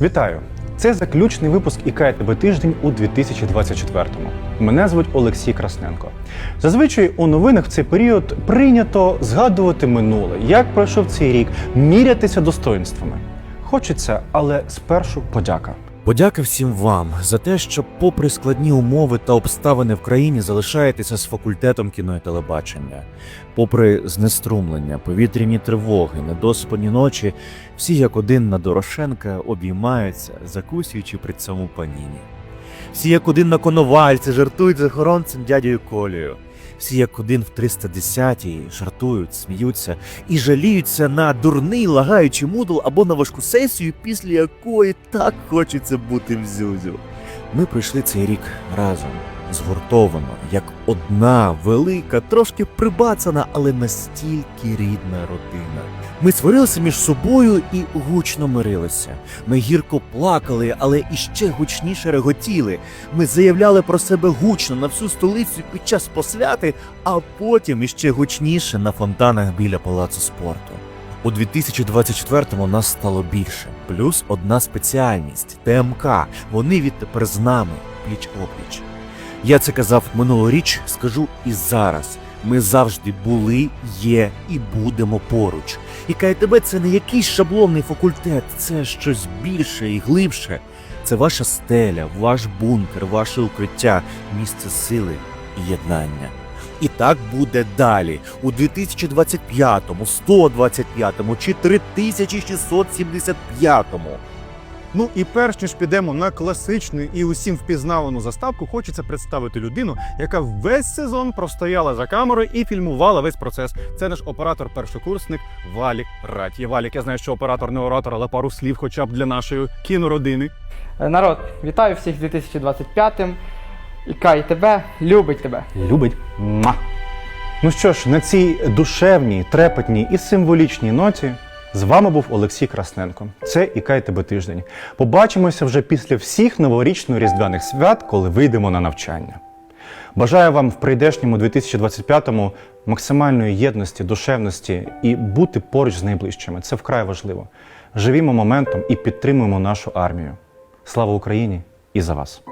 Вітаю! Це заключний випуск ІК тебе тиждень у 2024-му. Мене звуть Олексій Красненко. Зазвичай у новинах в цей період прийнято згадувати минуле, як пройшов цей рік, мірятися достоинствами. Хочеться, але спершу подяка. Подяка всім вам за те, що, попри складні умови та обставини в країні, залишаєтеся з факультетом кіно і телебачення. Попри знеструмлення, повітряні тривоги, недоспані ночі, всі як один на Дорошенка обіймаються, закусуючи при цьому паніні. Всі як один на коновальці жартують з охоронцем дядею Колею. Всі як один в 310-й жартують, сміються і жаліються на дурний лагаючий мудл або на важку сесію, після якої так хочеться бути в зюзю. Ми пройшли цей рік разом, згуртовано, як одна велика, трошки прибацана, але настільки рідна родина. Ми сварилися між собою і гучно мирилися. Ми гірко плакали, але іще гучніше реготіли. Ми заявляли про себе гучно на всю столицю під час посвяти, а потім іще гучніше на фонтанах біля палацу спорту. У 2024-му нас стало більше, плюс одна спеціальність ТМК. Вони відтепер з нами пліч опліч. Я це казав минулоріч, скажу і зараз. Ми завжди були, є і будемо поруч. І КТБ це не якийсь шаблонний факультет, це щось більше і глибше. Це ваша стеля, ваш бункер, ваше укриття, місце сили і єднання. І так буде далі у 2025-му, 125-му чи 3675-му. Ну і перш ніж підемо на класичну і усім впізнавану заставку, хочеться представити людину, яка весь сезон простояла за камерою і фільмувала весь процес. Це наш оператор-першокурсник Валік Ратє. Валік, я знаю, що оператор не оратор, але пару слів, хоча б для нашої кінородини. Е, Народ, вітаю всіх з 2025-м. І Кай тебе любить тебе. Любить ма. Ну що ж, на цій душевній, трепетній і символічній ноті з вами був Олексій Красненко. Це ІК ТБ тиждень. Побачимося вже після всіх новорічно-різдвяних свят, коли вийдемо на навчання. Бажаю вам в прийдешньому 2025-му максимальної єдності, душевності і бути поруч з найближчими. Це вкрай важливо. Живімо моментом і підтримуємо нашу армію. Слава Україні і за вас!